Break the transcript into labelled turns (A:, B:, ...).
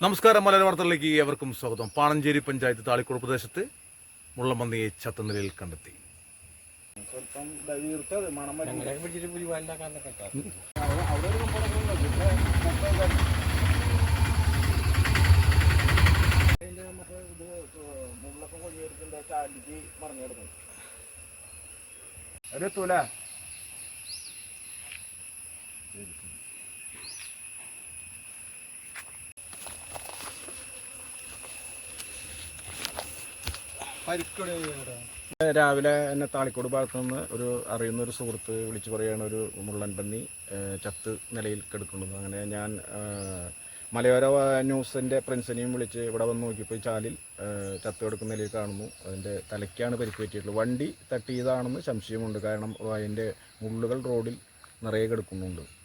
A: നമസ്കാരം മലയാള വാർത്തകളിലേക്ക് ഏവർക്കും സ്വാഗതം. പാണഞ്ചേരി പഞ്ചായത്ത് താളിക്കോട് പ്രദേശത്ത് മുള്ളമന്തിയെ ചത്ത നിലയിൽ കണ്ടെത്തി
B: അതെ വീർത്തത് രാവിലെ എന്നെ താളിക്കോട് ഭാഗത്ത് നിന്ന് ഒരു അറിയുന്ന ഒരു സുഹൃത്ത് വിളിച്ചു പറയുകയാണ് ഒരു മുള്ളൻ പന്നി ചത്ത് നിലയിൽ കിടക്കുന്നത്. അങ്ങനെ ഞാൻ മലയോര ന്യൂസിന്റെ പ്രിൻസിനെയും വിളിച്ച് ഇവിടെ വന്ന് നോക്കിയപ്പോൾ ചാലിൽ ചത്ത് കിടക്കുന്ന നിലയിൽ കാണുന്നു. അതിന്റെ തലയ്ക്കാണ് പരിക്ക് പറ്റിയിട്ടുള്ളത്. വണ്ടി തട്ടിയതാണെന്ന് സംശയമുണ്ട്. കാരണം അതിന്റെ മുള്ളുകൾ റോഡിൽ നിറയെ കിടക്കുന്നുണ്ട്.